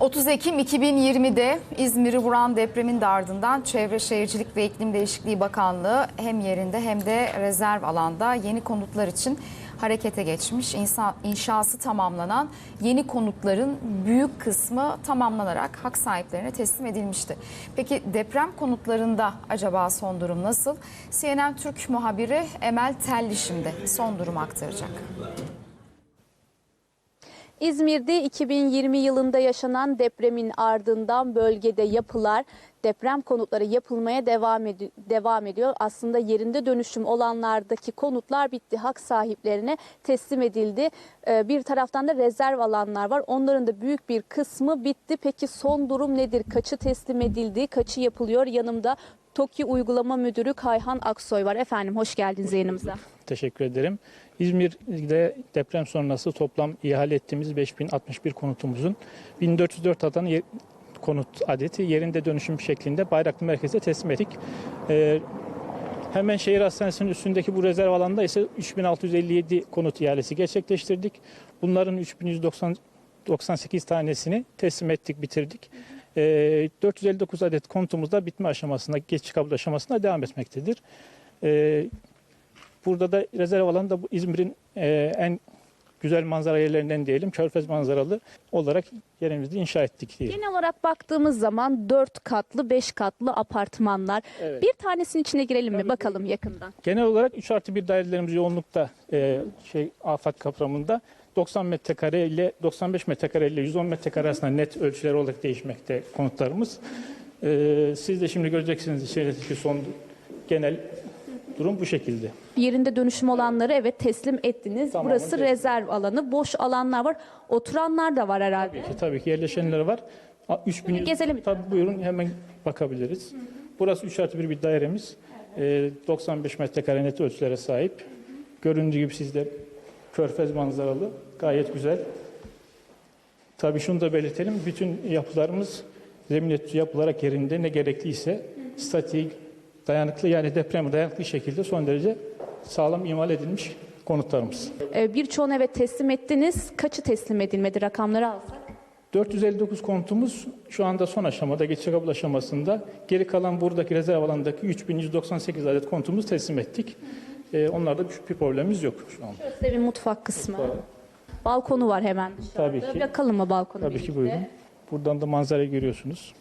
30 Ekim 2020'de İzmir'i vuran depremin de ardından Çevre Şehircilik ve İklim Değişikliği Bakanlığı hem yerinde hem de rezerv alanda yeni konutlar için harekete geçmiş. İnsa, inşası tamamlanan yeni konutların büyük kısmı tamamlanarak hak sahiplerine teslim edilmişti. Peki deprem konutlarında acaba son durum nasıl? CNN Türk muhabiri Emel Telli şimdi son durumu aktaracak. İzmir'de 2020 yılında yaşanan depremin ardından bölgede yapılar deprem konutları yapılmaya devam, edi- devam ediyor. Aslında yerinde dönüşüm olanlardaki konutlar bitti. Hak sahiplerine teslim edildi. Ee, Bir taraftan da rezerv alanlar var. Onların da büyük bir kısmı bitti. Peki son durum nedir? Kaçı teslim edildi? Kaçı yapılıyor? Yanımda TOKİ Uygulama Müdürü Kayhan Aksoy var. Efendim hoş geldiniz yayınımıza. Teşekkür ederim. İzmir'de deprem sonrası toplam ihale ettiğimiz 5061 konutumuzun 1404 adan ye- konut adeti yerinde dönüşüm şeklinde Bayraklı Merkez'e teslim ettik. Ee, hemen şehir hastanesinin üstündeki bu rezerv alanda ise 3657 konut ihalesi gerçekleştirdik. Bunların 3198 tanesini teslim ettik, bitirdik. Ee, 459 adet konutumuz da bitme aşamasında, geç kabul aşamasında devam etmektedir. Ee, Burada da rezerv alanı da bu İzmir'in e, en güzel manzara yerlerinden diyelim. Körfez manzaralı olarak yerimizi inşa ettik diye. Genel olarak baktığımız zaman 4 katlı, 5 katlı apartmanlar. Evet. Bir tanesinin içine girelim mi Tabii, bakalım yakından. Genel olarak 3 artı 1 dairelerimiz yoğunlukta e, şey afet kapsamında 90 metrekare ile 95 metrekare ile 110 metrekare arasında net ölçüler olarak değişmekte konutlarımız. E, siz de şimdi göreceksiniz içerideki son genel durum bu şekilde. Yerinde dönüşüm olanları evet teslim ettiniz. Tamamı Burası teslim. rezerv alanı. Boş alanlar var. Oturanlar da var herhalde. Tabii ki, tabii ki yerleşenler var. A- 3000 Şöyle gezelim. Tabii buyurun hemen bakabiliriz. Burası 3 artı 1 bir dairemiz. Ee, 95 metrekare net ölçülere sahip. Göründüğü gibi sizde körfez manzaralı. Gayet güzel. Tabii şunu da belirtelim. Bütün yapılarımız zemin yapılarak yerinde ne gerekliyse statik, dayanıklı yani depreme dayanıklı şekilde son derece sağlam imal edilmiş konutlarımız. Ee, Birçoğunu evet teslim ettiniz. Kaçı teslim edilmedi rakamları alsak? 459 konutumuz şu anda son aşamada, geçici kabul aşamasında. Geri kalan buradaki rezerv alandaki 3198 adet konutumuz teslim ettik. Ee, onlarda bir, bir problemimiz yok şu anda. Şurası evin mutfak kısmı. Balkonu var hemen dışarıda. Tabii ki. Bakalım mı balkonu Tabii birlikte? ki buyurun. Buradan da manzarayı görüyorsunuz.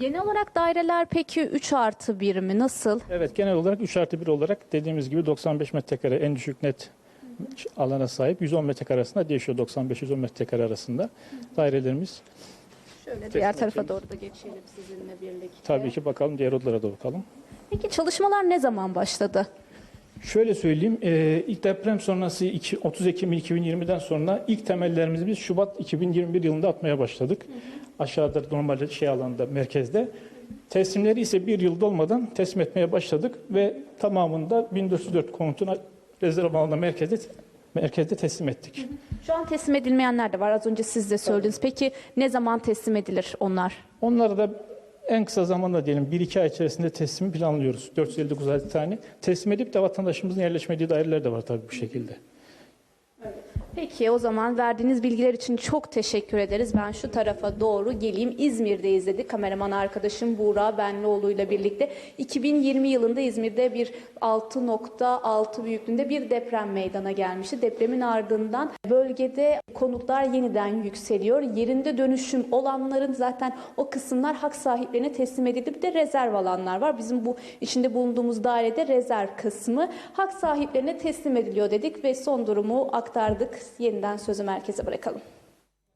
Genel olarak daireler peki 3 artı 1 mi? Nasıl? Evet genel olarak 3 artı 1 olarak dediğimiz gibi 95 metrekare en düşük net alana sahip 110 metrekare arasında değişiyor 95-110 metrekare arasında dairelerimiz. Şöyle diğer tarafa doğru da geçelim sizinle birlikte. Tabii ki bakalım diğer odalara da bakalım. Peki çalışmalar ne zaman başladı? Şöyle söyleyeyim, e, ilk deprem sonrası iki- 30 Ekim 2020'den sonra ilk temellerimizi biz Şubat 2021 yılında atmaya başladık. Aşağıda normalde şey alanda, merkezde. Teslimleri ise bir yıl dolmadan teslim etmeye başladık ve tamamında 1404 konutun rezerv alanında merkezde, merkezde teslim ettik. Şu an teslim edilmeyenler de var. Az önce siz de söylediniz. Peki ne zaman teslim edilir onlar? Onları da en kısa zamanda diyelim 1-2 ay içerisinde teslimi planlıyoruz. 459 adet tane. Teslim edip de vatandaşımızın yerleşmediği daireler de var tabii bu şekilde. Peki o zaman verdiğiniz bilgiler için çok teşekkür ederiz. Ben şu tarafa doğru geleyim. İzmir'deyiz dedi kameraman arkadaşım Buğra Benlioğlu ile birlikte. 2020 yılında İzmir'de bir 6.6 büyüklüğünde bir deprem meydana gelmişti. Depremin ardından bölgede konutlar yeniden yükseliyor. Yerinde dönüşüm olanların zaten o kısımlar hak sahiplerine teslim edildi. Bir de rezerv alanlar var. Bizim bu içinde bulunduğumuz dairede rezerv kısmı hak sahiplerine teslim ediliyor dedik ve son durumu aktardık. Yeniden sözü merkeze bırakalım.